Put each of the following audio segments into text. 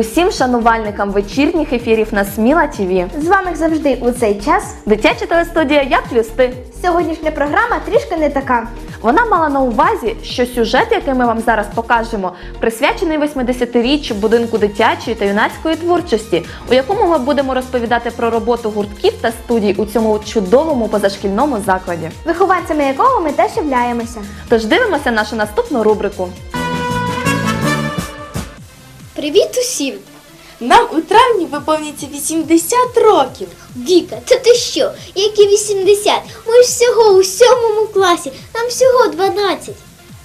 Усім шанувальникам вечірніх ефірів на Сміла ТВ. З вами як завжди у цей час. Дитяча телестудія Я плюс ти. Сьогоднішня програма трішки не така. Вона мала на увазі, що сюжет, який ми вам зараз покажемо, присвячений 80-річчю будинку дитячої та юнацької творчості, у якому ми будемо розповідати про роботу гуртків та студій у цьому чудовому позашкільному закладі. Вихованцями якого ми теж являємося. Тож дивимося нашу наступну рубрику. Привіт усім! Нам у травні виповниться 80 років. Віка, та ти що? Які 80? Ми ж всього у сьомому класі, нам всього 12.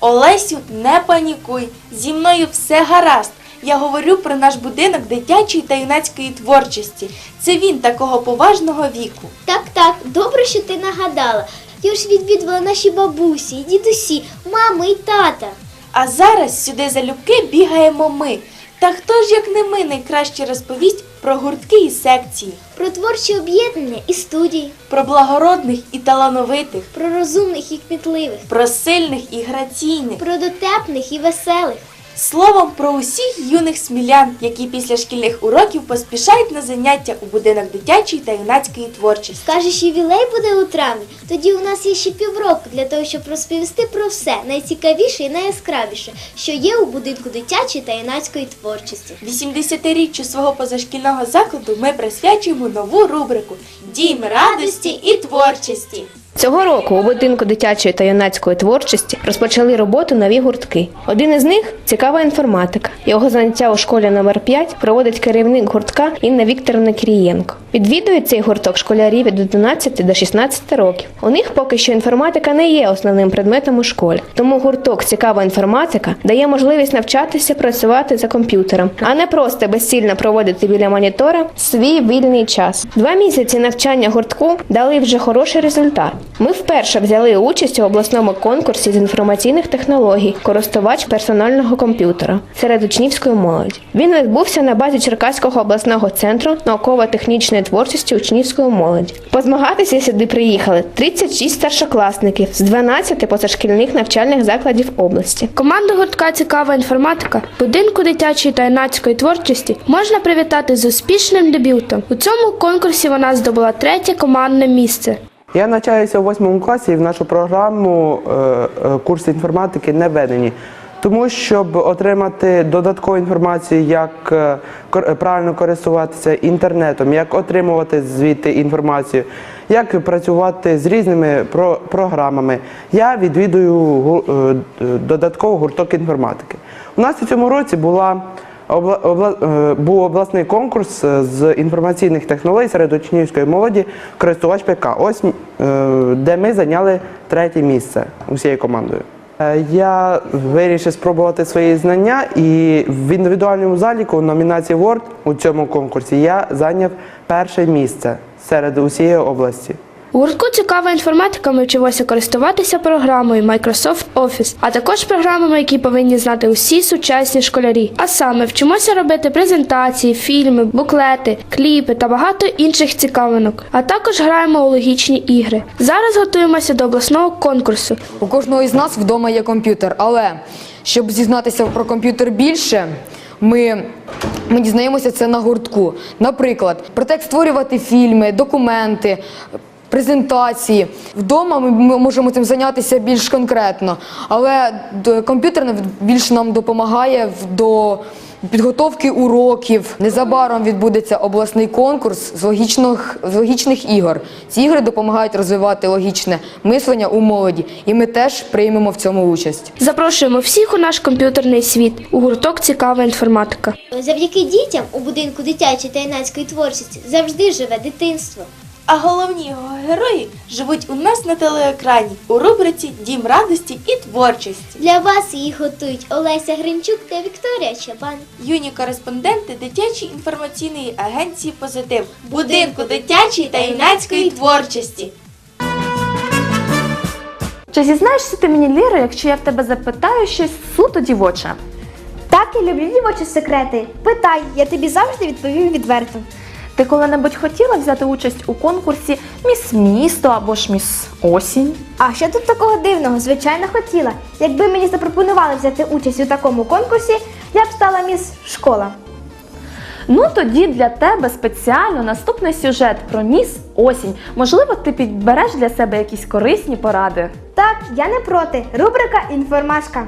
Олесю, не панікуй. Зі мною все гаразд. Я говорю про наш будинок дитячої та юнацької творчості. Це він такого поважного віку. Так, так, добре, що ти нагадала. Я ж відвідувала наші бабусі, і дідусі, мами і тата. А зараз сюди залюбки бігаємо ми. Та хто ж, як не ми, найкраще розповість про гуртки і секції, Про творчі об'єднання і студії, про благородних і талановитих, про розумних і кмітливих, про сильних і граційних. про дотепних і веселих. Словом, про усіх юних смілян, які після шкільних уроків поспішають на заняття у будинок дитячої та юнацької творчості. Скажеш, ювілей буде у травні, тоді у нас є ще півроку для того, щоб розповісти про все найцікавіше і найяскравіше, що є у будинку дитячої та юнацької творчості. 80-річчю свого позашкільного закладу ми присвячуємо нову рубрику Дім радості і творчості. Цього року у будинку дитячої та юнацької творчості розпочали роботу нові гуртки. Один із них цікава інформатика. Його заняття у школі номер 5 проводить керівник гуртка Інна Вікторовна Кирієнко. Відвідують цей гурток школярі від 11 до 16 років. У них поки що інформатика не є основним предметом у школі, тому гурток Цікава інформатика дає можливість навчатися працювати за комп'ютером, а не просто безцільно проводити біля монітора свій вільний час. Два місяці навчання гуртку дали вже хороший результат. Ми вперше взяли участь у обласному конкурсі з інформаційних технологій користувач персонального комп'ютера серед учнівської молоді. Він відбувся на базі Черкаського обласного центру науково-технічної творчості учнівської молоді. Позмагатися сюди приїхали 36 старшокласників з 12 позашкільних навчальних закладів області. Команду гуртка Цікава інформатика будинку дитячої та юнацької творчості можна привітати з успішним дебютом. У цьому конкурсі вона здобула третє командне місце. Я навчаюся у восьмому класі і в нашу програму е, е, курси інформатики не введені. Тому, щоб отримати додаткову інформацію, як е, правильно користуватися інтернетом, як отримувати звідти інформацію, як працювати з різними про- програмами, я відвідую додатково гурток інформатики. У нас у цьому році була Обла- обла- е, був обласний конкурс е, з інформаційних технологій серед учнівської молоді користувач ПК. Ось е, де ми зайняли третє місце усією командою. Я вирішив спробувати свої знання і в індивідуальному заліку номінації Word у цьому конкурсі я зайняв перше місце серед усієї області. У гуртку Цікава інформатика ми вчимося користуватися програмою Microsoft Office, а також програмами, які повинні знати усі сучасні школярі. А саме вчимося робити презентації, фільми, буклети, кліпи та багато інших цікавинок. А також граємо у логічні ігри. Зараз готуємося до обласного конкурсу. У кожного із нас вдома є комп'ютер, але щоб дізнатися про комп'ютер більше, ми, ми дізнаємося це на гуртку. Наприклад, про те, як створювати фільми, документи. Презентації вдома ми можемо цим зайнятися більш конкретно, але комп'ютер більш нам допомагає в- до підготовки уроків. Незабаром відбудеться обласний конкурс з логічних, з логічних ігор. Ці ігри допомагають розвивати логічне мислення у молоді, і ми теж приймемо в цьому участь. Запрошуємо всіх у наш комп'ютерний світ у гурток Цікава інформатика. Завдяки дітям у будинку дитячої та юнацької творчості завжди живе дитинство. А головні його герої живуть у нас на телеекрані у рубриці Дім радості і творчості. Для вас її готують Олеся Гринчук та Вікторія Чабан. Юні кореспонденти дитячої інформаційної агенції Позитив, будинку дитячої та юнацької творчості. Чи зізнаєшся ти мені, Ліро, якщо я в тебе запитаю щось суто дівоче? Так, я люблю дівочі секрети. Питай, я тобі завжди відповім відверто. Ти коли-небудь хотіла взяти участь у конкурсі Міс Місто або ж Міс Осінь? А що тут такого дивного? Звичайно, хотіла. Якби мені запропонували взяти участь у такому конкурсі, я б стала міс школа. Ну тоді для тебе спеціально наступний сюжет про Міс Осінь. Можливо, ти підбереш для себе якісь корисні поради. Так, я не проти. Рубрика Інформашка.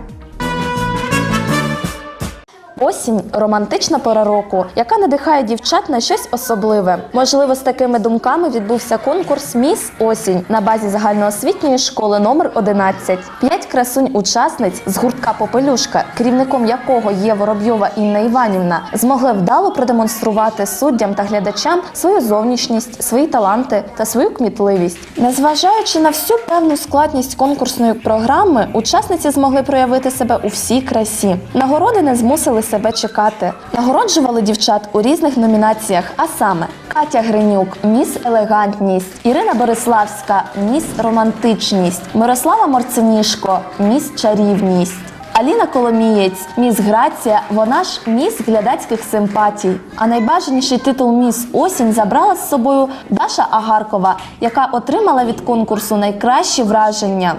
Осінь романтична пора року, яка надихає дівчат на щось особливе. Можливо, з такими думками відбувся конкурс Міс Осінь на базі загальноосвітньої школи номер 11. П'ять красунь-учасниць з гуртка Попелюшка, керівником якого є Воробйова Інна Іванівна, змогли вдало продемонструвати суддям та глядачам свою зовнішність, свої таланти та свою кмітливість. Незважаючи на всю певну складність конкурсної програми, учасниці змогли проявити себе у всій красі. Нагороди не змусили себе чекати. Нагороджували дівчат у різних номінаціях, а саме Катя Гринюк, міс елегантність, Ірина Бориславська, міс романтичність, Мирослава Морцинішко, міс чарівність. Аліна Коломієць, міс Грація, вона ж міс глядацьких симпатій. А найбажаніший титул Міс Осінь забрала з собою Даша Агаркова, яка отримала від конкурсу найкращі враження.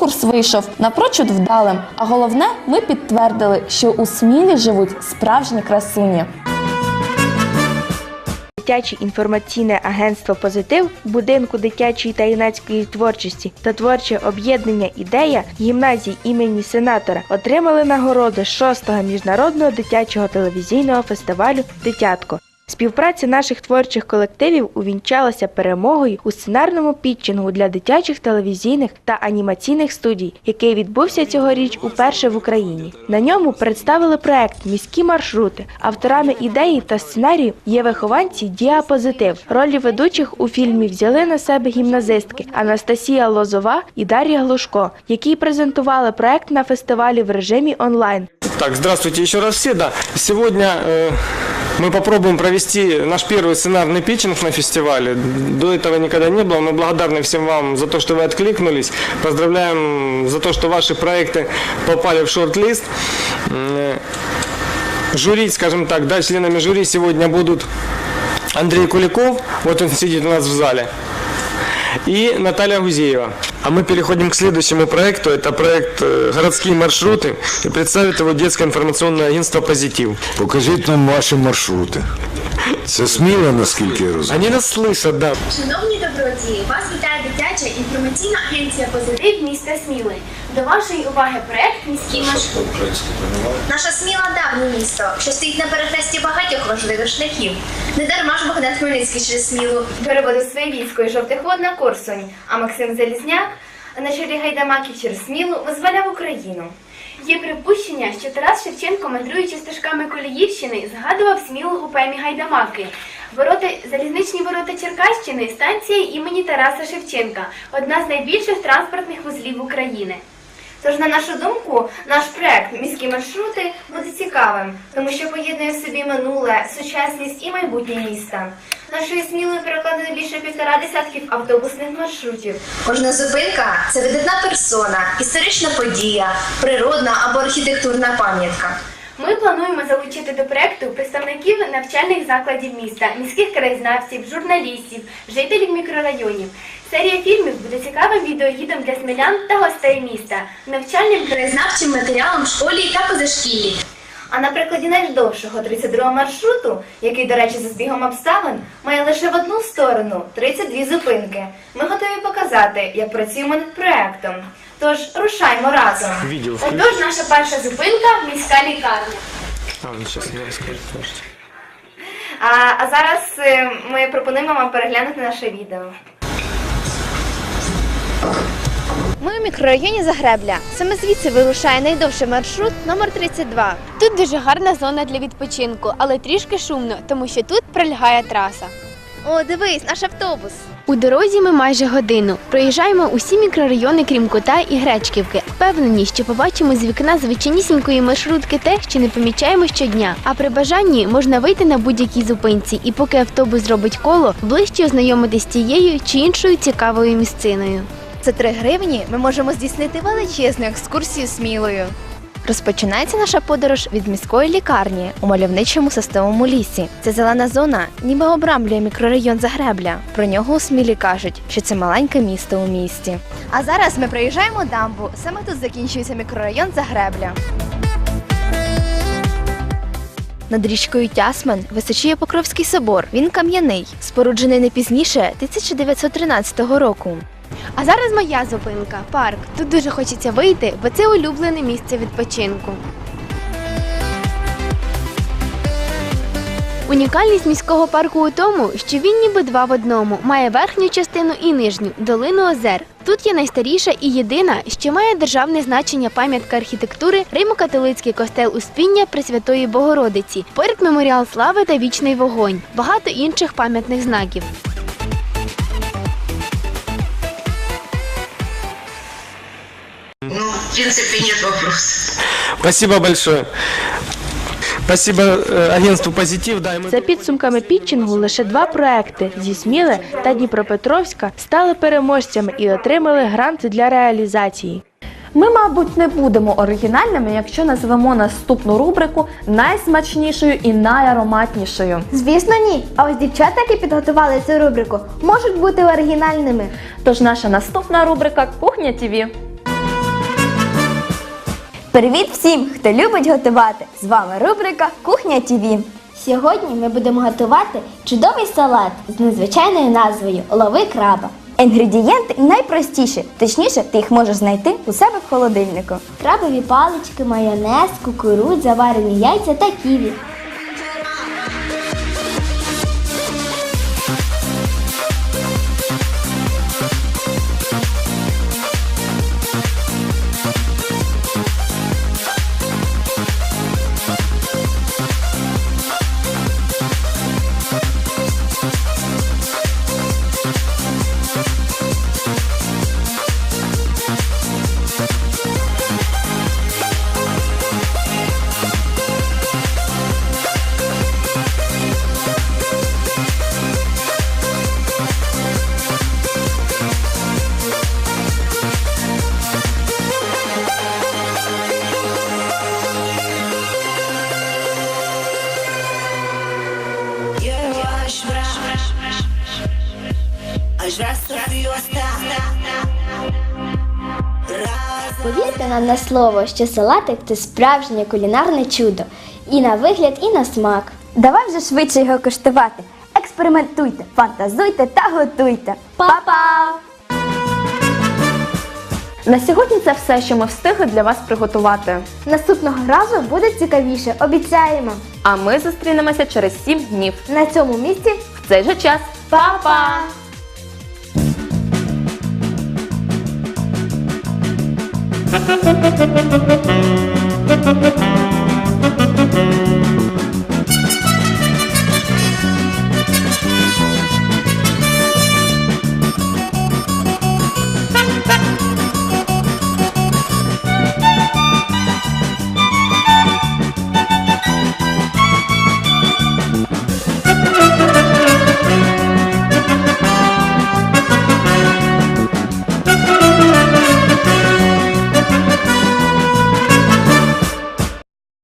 Конкурс вийшов напрочуд вдалим, а головне, ми підтвердили, що у Смілі живуть справжні красуні. Дитяче інформаційне агентство Позитив, будинку дитячої та юнацької творчості та творче об'єднання ідея гімназії імені сенатора отримали нагороду 6-го міжнародного дитячого телевізійного фестивалю Дитятко. Співпраця наших творчих колективів увінчалася перемогою у сценарному пітчингу для дитячих телевізійних та анімаційних студій, який відбувся цьогоріч уперше в Україні. На ньому представили проект Міські маршрути. Авторами ідеї та сценарію є вихованці Діапозитив. Ролі ведучих у фільмі взяли на себе гімназистки Анастасія Лозова і Дар'я Глушко, які презентували проект на фестивалі в режимі онлайн. Так, здравствуйте еще раз все. Да, сегодня э, мы попробуем провести наш первый сценарный питчинг на фестивале. До этого никогда не было. Мы благодарны всем вам за то, что вы откликнулись. Поздравляем за то, что ваши проекты попали в шорт-лист. М, э, Жюрить, скажем так, да, членами жюри сегодня будут Андрей Куликов, вот он сидит у нас в зале, и Наталья Гузеева. А мы переходим к следующему проекту. Это проект э, «Городские маршруты». И представит его детское информационное агентство «Позитив». Покажіть нам ваші маршрути. Це сміло, наскільки я розумію. Они нас слышат, да. Шановні добродії, вас вітає дитяча інформаційна агенція Позитив міста Сміли. До вашої уваги проект міський маршрут. Наша сміла давнє місто, що стоїть на перехресті багатьох важливих шляхів. Не дарма ж Богдан Хмельницький через смілу переводив своє військо і жовтих вод на Корсунь, а Максим Залізняк на чолі гайдамаків через смілу визволяв Україну. Є припущення, що Тарас Шевченко, мандруючи стежками Коліївщини, згадував смілу у поемі Гайдамаки. Ворота, залізничні ворота Черкащини станція імені Тараса Шевченка, одна з найбільших транспортних вузлів України. Тож, на нашу думку, наш проект міські маршрути буде цікавим, тому що поєднує в собі минуле, сучасність і майбутнє міста. Нашою смілою перекладено більше півтора десятків автобусних маршрутів. Кожна зупинка це видатна персона, історична подія, природна або архітектурна пам'ятка. Ми плануємо залучити до проекту представників навчальних закладів міста, міських краєзнавців, журналістів, жителів мікрорайонів. Серія фільмів буде цікавим відеогідом для смілян та гостей міста, навчальним краєзнавчим матеріалом в школі та позашкіллі. А на прикладі найдовшого 32 маршруту, який, до речі, за збігом обставин, має лише в одну сторону 32 зупинки. Ми готові показати, як працюємо над проектом. Тож рушаймо разом. Відео Отож, наша перша зупинка міська лікарня. А, сейчас мне расскажет. А, а зараз е, ми пропонуємо вам переглянути наше відео. Ми у мікрорайоні Загребля. Саме звідси вирушає найдовший маршрут номер 32. Тут дуже гарна зона для відпочинку, але трішки шумно, тому що тут пролягає траса. О, дивись, наш автобус. У дорозі ми майже годину. Проїжджаємо усі мікрорайони, крім Кота і Гречківки. Впевнені, що побачимо з вікна звичайнісінької маршрутки те, що не помічаємо щодня. А при бажанні можна вийти на будь-якій зупинці і поки автобус зробить коло, ближче ознайомитись з тією чи іншою цікавою місциною. За 3 гривні ми можемо здійснити величезну екскурсію смілою. Розпочинається наша подорож від міської лікарні у мальовничому состовому лісі. Це зелена зона, ніби обрамлює мікрорайон Загребля. Про нього у смілі кажуть, що це маленьке місто у місті. А зараз ми проїжджаємо дамбу. Саме тут закінчується мікрорайон Загребля. Над річкою Тясмин височіє Покровський собор. Він кам'яний, споруджений не пізніше 1913 року. А зараз моя зупинка парк. Тут дуже хочеться вийти, бо це улюблене місце відпочинку. Унікальність міського парку у тому, що він ніби два в одному, має верхню частину і нижню долину озер. Тут є найстаріша і єдина, що має державне значення пам'ятка архітектури Римо-католицький костел Успіння Пресвятої Богородиці, поряд меморіал слави та вічний вогонь, багато інших пам'ятних знаків. Спасибо большое. Спасибо э, агентству «Позитив». Да, и мы... За підсумками пітчингу лише два проекти зі Сміли та Дніпропетровська стали переможцями і отримали гранти для реалізації. Ми, мабуть, не будемо оригінальними, якщо назвемо наступну рубрику найсмачнішою і найароматнішою. Звісно, ні. А ось дівчата, які підготували цю рубрику, можуть бути оригінальними. Тож наша наступна рубрика Кухня ТІВІ. Привіт всім, хто любить готувати! З вами рубрика Кухня ТІВІ. Сьогодні ми будемо готувати чудовий салат з незвичайною назвою Лови краба. Інгредієнти найпростіші, точніше, ти їх можеш знайти у себе в холодильнику. Крабові палички, майонез, кукурудза, варені яйця та ківі. Нам на слово, що салатик це справжнє кулінарне чудо. І на вигляд, і на смак. Давай вже швидше його коштувати. Експериментуйте, фантазуйте та готуйте. Па-па! На сьогодні це все, що ми встигли для вас приготувати. Наступного разу буде цікавіше, обіцяємо. А ми зустрінемося через 7 днів. На цьому місці В цей же час. Па-па! Thank you.